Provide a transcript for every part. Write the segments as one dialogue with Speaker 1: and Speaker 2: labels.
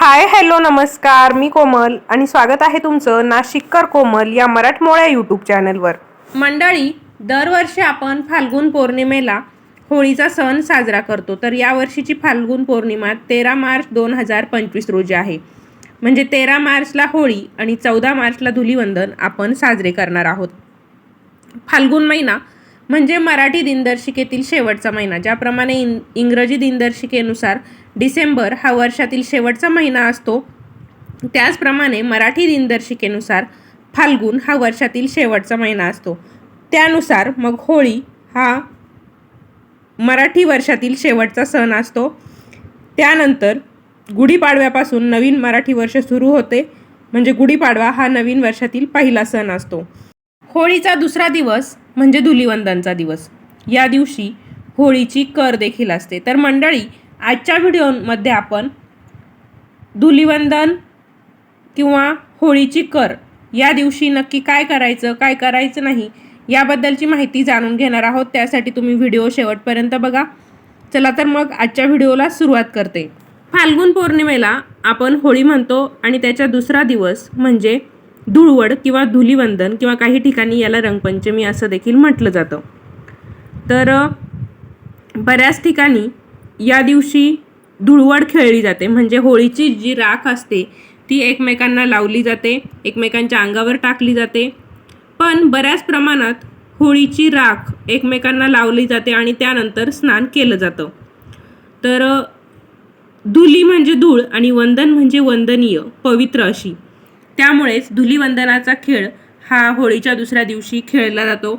Speaker 1: Hi hello नमस्कार. मी कोमल आणि स्वागत आहे तुमचं नाशिककर कोमल या मराठमोळ्या यूट्यूब चॅनलवर मंडळी दरवर्षी आपण फाल्गुन पौर्णिमेला होळीचा सण साजरा करतो. तर यावर्षीची फाल्गुन पौर्णिमा तेरा मार्च दोन हजार पंचवीस रोजी आहे. म्हणजे तेरा मार्चला होळी आणि चौदा मार्चला धुलीवंदन आपण साजरे करणार आहोत. फाल्गुन महिना म्हणजे मराठी दिनदर्शिकेतील शेवटचा महिना ज्याप्रमाणे इन इंग्रजी दिनदर्शिकेनुसार डिसेंबर हा वर्षातील शेवटचा महिना असतो त्याचप्रमाणे मराठी दिनदर्शिकेनुसार फाल्गुन हा वर्षातील शेवटचा महिना असतो. त्यानुसार मग होळी हा मराठी वर्षातील शेवटचा सण असतो. त्यानंतर गुढीपाडव्यापासून नवीन मराठी वर्ष सुरू होते म्हणजे गुढीपाडवा हा नवीन वर्षातील पहिला सण असतो. होळीचा दुसरा दिवस म्हणजे धुलिवंदनचा दिवस. या दिवशी होळीची कर देखील असते. तर मंडळी आजच्या व्हिडिओमध्ये आपण धुलिवंदन किंवा होळीची कर या दिवशी नक्की काय करायचं काय करायचं नाही याबद्दलची माहिती जाणून घेणार आहोत. त्यासाठी तुम्ही व्हिडिओ शेवटपर्यंत बघा. चला तर मग आजच्या व्हिडिओला सुरुवात करते. फाल्गुन पौर्णिमेला आपण होळी म्हणतो आणि त्याचा दुसरा दिवस म्हणजे धुळवड किंवा धुलीवंदन किंवा काही ठिकाणी याला रंगपंचमी असं देखील म्हटलं जातं. तर बऱ्याच ठिकाणी या दिवशी धुळवड खेळली जाते. म्हणजे होळीची जी राख असते ती एकमेकांना लावली जाते एकमेकांच्या अंगावर टाकली जाते. पण बऱ्याच प्रमाणात होळीची राख एकमेकांना लावली जाते आणि त्यानंतर स्नान केलं जातं. तर धुली म्हणजे धूळ आणि वंदन म्हणजे वंदनीय पवित्र अशी. त्यामुळेच धुलीवंदनाचा खेळ हा होळीच्या दुसऱ्या दिवशी खेळला जातो.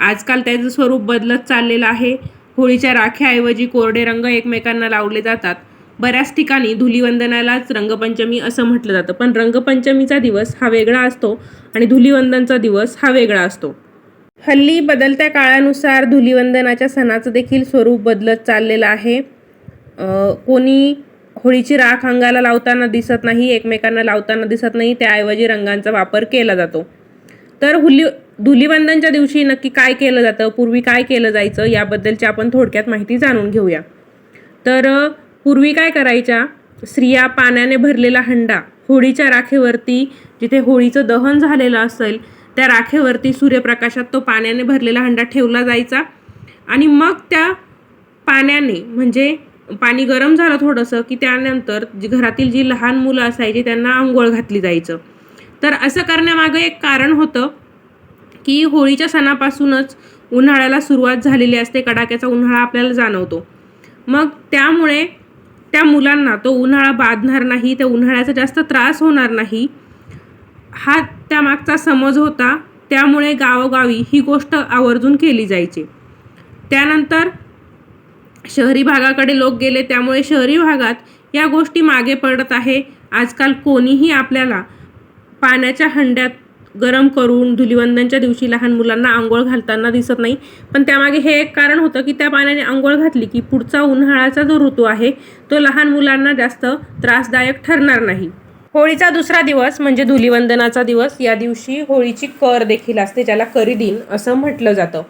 Speaker 1: आजकाल त्याचं स्वरूप बदलत चाललेलं आहे. होळीच्या राख्याऐवजी कोरडे रंग एकमेकांना लावले जातात. बऱ्याच ठिकाणी धुलीवंदनालाच रंगपंचमी असं म्हटलं जातं. पण रंगपंचमीचा दिवस हा वेगळा असतो आणि धुलीवंदनचा दिवस हा वेगळा असतो. हल्ली बदलत्या काळानुसार धुलीवंदनाच्या सणाचं देखील स्वरूप बदलत चाललेलं आहे. कोणी होळीची राख अंगाला लावताना दिसत नाही एकमेकांना लावताना दिसत नाही त्याऐवजी रंगांचा वापर केला जातो. तर हुली धुलीवंदनच्या दिवशी नक्की काय केलं जातं पूर्वी काय केलं जायचं याबद्दलची आपण थोडक्यात माहिती जाणून घेऊया. तर पूर्वी काय करायच्या? स्त्रिया पाण्याने भरलेला हंडा होळीच्या राखेवरती जिथे होळीचं दहन झालेलं असेल त्या राखेवरती सूर्यप्रकाशात तो पाण्याने भरलेला हंडा ठेवला जायचा आणि मग त्या पाण्याने म्हणजे पाणी गरम झालं थोडंसं की त्यानंतर जी घरातील जी लहान मुलं असायची त्यांना आंघोळ घातली जायचं. तर असं करण्यामागं एक कारण होतं की होळीच्या सणापासूनच उन्हाळ्याला सुरुवात झालेली असते कडाक्याचा उन्हाळा आपल्याला जाणवतो. मग त्यामुळे त्या मुलांना तो उन्हाळा बाधणार नाही त्या उन्हाळ्याचा जास्त त्रास होणार नाही हा त्यामागचा समज होता. त्यामुळे गावोगावी ही गोष्ट आवर्जून केली जायची. त्यानंतर शहरी भागाकडे लोक गेले त्यामुळे शहरी भागात या गोष्टी मागे पडत आहे. आजकाल कोणीही आपल्याला पाण्याच्या हंड्यात गरम करून धुलिवंदनच्या दिवशी लहान मुलांना आंघोळ घालताना दिसत नाही. पण त्यामागे हे एक कारण होतं की त्या पाण्याने आंघोळ घातली की पुढचा उन्हाळ्याचा जो ऋतू आहे तो लहान मुलांना जास्त त्रासदायक ठरणार नाही. होळीचा दुसरा दिवस म्हणजे धुलिवंदनाचा दिवस. या दिवशी होळीची कर देखील असते ज्याला करी दिन असं म्हटलं जातं.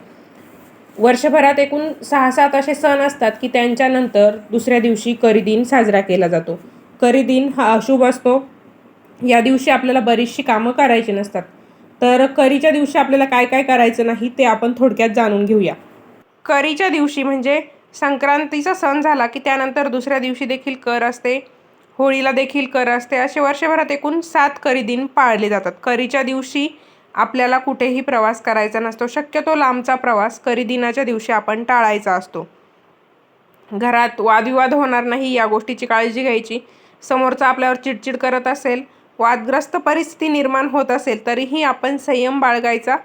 Speaker 1: वर्षभरात एकूण सहा सात असे सण असतात की त्यांच्यानंतर दुसऱ्या दिवशी करी दिन साजरा केला जातो. करी दिन हा अशुभ असतो. या दिवशी आपल्याला बरीचशी कामं करायची नसतात. तर करीच्या दिवशी आपल्याला काय काय करायचं नाही ते आपण थोडक्यात जाणून घेऊया. करीच्या दिवशी म्हणजे संक्रांतीचा सण झाला की त्यानंतर दुसऱ्या दिवशी देखील कर असते. होळीला देखील कर असते. असे वर्षभरात एकूण सात करी दिन पाळले जातात. करीच्या दिवशी आपल्याला कुठेही प्रवास करायचा नसतो. शक्यतो लांबचा प्रवास करीदिनाच्या दिवशी आपण टाळायचा असतो. घरात वादविवाद होणार नाही या गोष्टीची काळजी घ्यायची. समोरचा आपल्यावर चिडचिड करत असेल वादग्रस्त परिस्थिती निर्माण होत असेल तरीही आपण संयम बाळगायचा.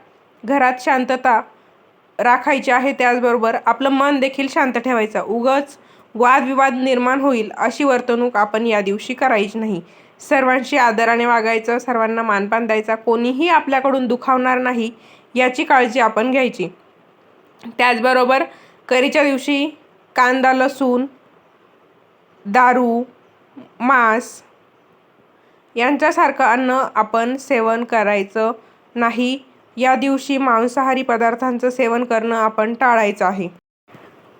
Speaker 1: घरात शांतता राखायची आहे त्याचबरोबर आपलं मन देखील शांत ठेवायचं. उगच वादविवाद निर्माण होईल अशी वर्तणूक आपण या दिवशी करायची नाही. सर्वांशी आदराने वागायचं सर्वांना मानपान द्यायचा कोणीही आपल्याकडून दुखावणार नाही याची काळजी आपण घ्यायची. त्याचबरोबर करीच्या दिवशी कांदा लसूण दारू मांस यांच्यासारखं अन्न आपण सेवन करायचं नाही. या दिवशी मांसाहारी पदार्थांचं सेवन करणं आपण टाळायचं आहे.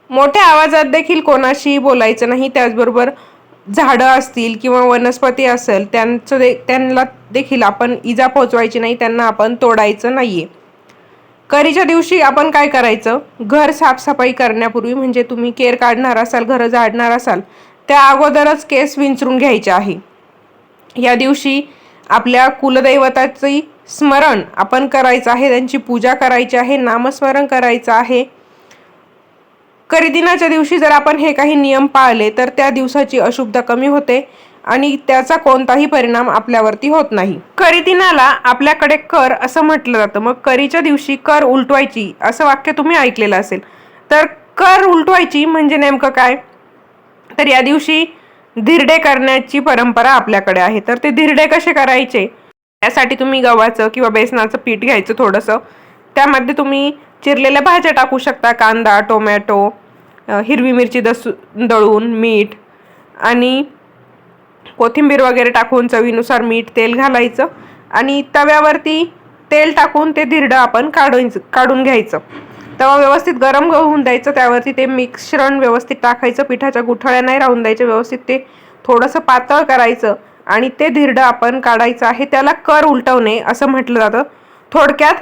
Speaker 1: मोठ्या आवाजात देखील कोणाशी बोलायचं नाही. त्याचबरोबर झाडं असतील किंवा वनस्पती असेल त्यांचं दे त्यांना देखील आपण इजा पोचवायची नाही त्यांना आपण तोडायचं नाही आहे करीच्या दिवशी आपण काय करायचं? घर साफसफाई करण्यापूर्वी म्हणजे तुम्ही केर काढणार असाल घरं झाडणार असाल त्या अगोदरच केस विंचरून घ्यायचे आहे. या दिवशी आपल्या कुलदैवताची स्मरण आपण करायचं आहे त्यांची पूजा करायची आहे नामस्मरण करायचं आहे खरेदीनाच्या दिवशी जर आपण हे काही नियम पाळले तर त्या दिवसाची अशुभता कमी होते आणि त्याचा कोणताही परिणाम आपल्यावरती होत नाही. खरेदीनाला आपल्याकडे कर असं म्हटलं जातं. मग करीच्या दिवशी कर उलटवायची असं वाक्य तुम्ही ऐकलेलं असेल. तर कर उलटवायची म्हणजे नेमकं काय? तर या दिवशी धिरडे करण्याची परंपरा आपल्याकडे आहे. तर ते धिरडे कसे करायचे? त्यासाठी तुम्ही गव्हाचं किंवा बेसनाचं पीठ घ्यायचं थोडंसं. त्यामध्ये तुम्ही चिरलेल्या भाज्या टाकू शकता कांदा टोमॅटो हिरवी मिरची दसू दळून मीठ आणि कोथिंबीर वगैरे टाकून चवीनुसार मीठ तेल घालायचं आणि तव्यावरती तेल टाकून ते धिरडं आपण काढून काढून घ्यायचं. तवा व्यवस्थित गरम होऊन द्यायचं त्यावरती ते मिश्रण व्यवस्थित टाकायचं पिठाच्या गुठळ्या नाही राहून द्यायचं व्यवस्थित ते थोडंसं पातळ करायचं आणि ते धिरडं आपण काढायचं आहे त्याला कर उलटवणे असं म्हटलं जातं. थोडक्यात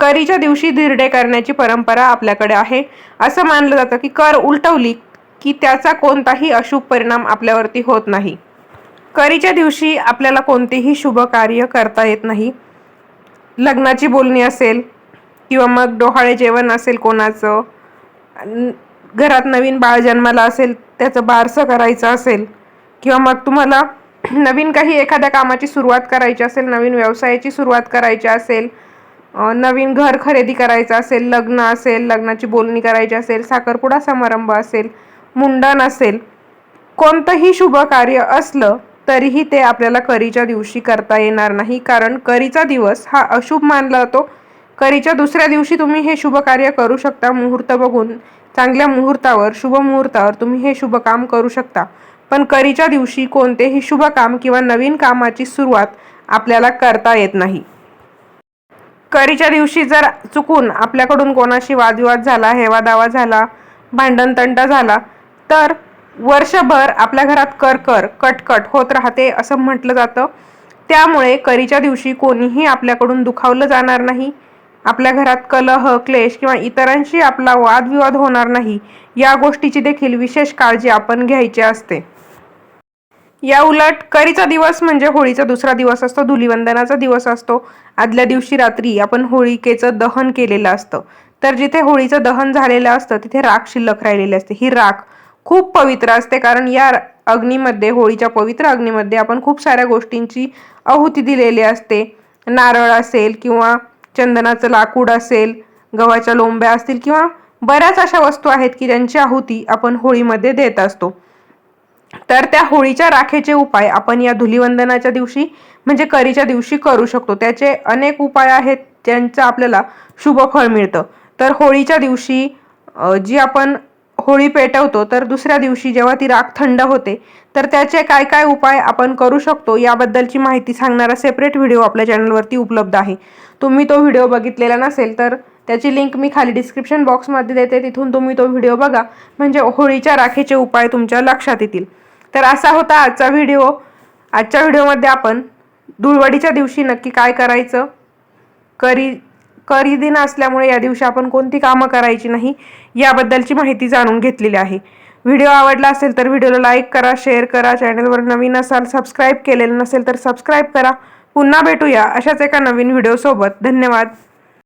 Speaker 1: करीच्या दिवशी धिरडे करण्याची परंपरा आपल्याकडे आहे. असं मानलं जातं की कर उलटवली की त्याचा कोणताही अशुभ परिणाम आपल्यावरती होत नाही. करीच्या दिवशी आपल्याला कोणतेही शुभ कार्य करता येत नाही. लग्नाची बोलणी असेल किंवा मग डोहाळे जेवण असेल कोणाचं घरात नवीन बाळ जन्माला असेल त्याचं बारसं करायचं असेल किंवा मग तुम्हाला नवीन काही एखाद्या कामाची सुरुवात करायची असेल नवीन व्यवसायाची सुरुवात करायची असेल नवीन घर खरेदी करायचं असेल लग्न असेल लग्नाची बोलणी करायची असेल साखरपुडा समारंभ असेल मुंडन असेल कोणतंही शुभ कार्य असलं तरीही ते आपल्याला करीच्या दिवशी करता येणार नाही. कारण करीचा दिवस हा अशुभ मानला जातो. करीच्या दुसऱ्या दिवशी तुम्ही हे शुभ कार्य करू शकता. मुहूर्त बघून चांगल्या मुहूर्तावर शुभ मुहूर्तावर तुम्ही हे शुभ काम करू शकता. पण करीच्या दिवशी कोणतेही शुभ काम किंवा नवीन कामाची सुरुवात आपल्याला करता येत नाही. करीच्या दिवशी जर चुकून आपल्याकडून कोणाशी वादविवाद झाला हेवा दावा झाला भांडणतंट झाला तर वर्षभर आपल्या घरात कर कर कटकट होत राहते असं म्हटलं जातं. त्यामुळे करीच्या दिवशी कोणीही आपल्याकडून दुखावलं जाणार नाही. आपल्या घरात कलह क्लेश किंवा इतरांशी आपला वादविवाद होणार नाही. या गोष्टीची देखील विशेष काळजी आपण घ्यायची असते. या उलट करीचा दिवस म्हणजे होळीचा दुसरा दिवस असतो धुलिवंदनाचा दिवस असतो. आदल्या दिवशी रात्री आपण होळिकेचं दहन केलेलं असतं. तर जिथे होळीचं दहन झालेलं असतं तिथे राख शिल्लक राहिलेली असते. ही राख खूप पवित्र असते कारण या अग्नीमध्ये होळीच्या पवित्र अग्नीमध्ये आपण खूप साऱ्या गोष्टींची आहुती दिलेली असते. नारळ असेल किंवा चंदनाचं लाकूड असेल गव्हाच्या लोंब्या असतील किंवा बऱ्याच अशा वस्तू आहेत की ज्यांची आहुती आपण होळीमध्ये देत असतो. तर त्या होळीच्या राखेचे उपाय आपण या धुलीवंदनाच्या दिवशी म्हणजे करीच्या दिवशी करू शकतो. त्याचे अनेक उपाय आहेत ज्यांचं आपल्याला शुभ फळ मिळतं. तर होळीच्या दिवशी जी आपण होळी पेटवतो तर दुसऱ्या दिवशी जेव्हा ती राख थंड होते तर त्याचे काय काय उपाय आपण करू शकतो याबद्दलची माहिती सांगणारा सेपरेट व्हिडिओ आपल्या चॅनलवरती उपलब्ध आहे. तुम्ही तो व्हिडिओ बघितलेला नसेल तर त्याची लिंक मी खाली डिस्क्रिप्शन बॉक्समध्ये देते. तिथून तुम्ही तो व्हिडिओ बघा. म्हणजे होळीच्या राखेचे उपाय तुमच्या लक्षात येतील. तर असा होता आजचा व्हिडिओ. आजच्या व्हिडिओमध्ये आपण धुळवडीच्या दिवशी नक्की काय करायचं? करी करी दिन असल्यामुळे या दिवशी आपण कोणती कामं करायची नाही याबद्दलची माहिती जाणून घेतलेली आहे. व्हिडिओ आवडला असेल तर व्हिडिओला लाईक करा शेअर करा चॅनलवर नवीन असाल सबस्क्राईब केलेलं नसेल तर सबस्क्राईब करा. पुन्हा भेटूया अशाच एका नवीन व्हिडिओसोबत. धन्यवाद.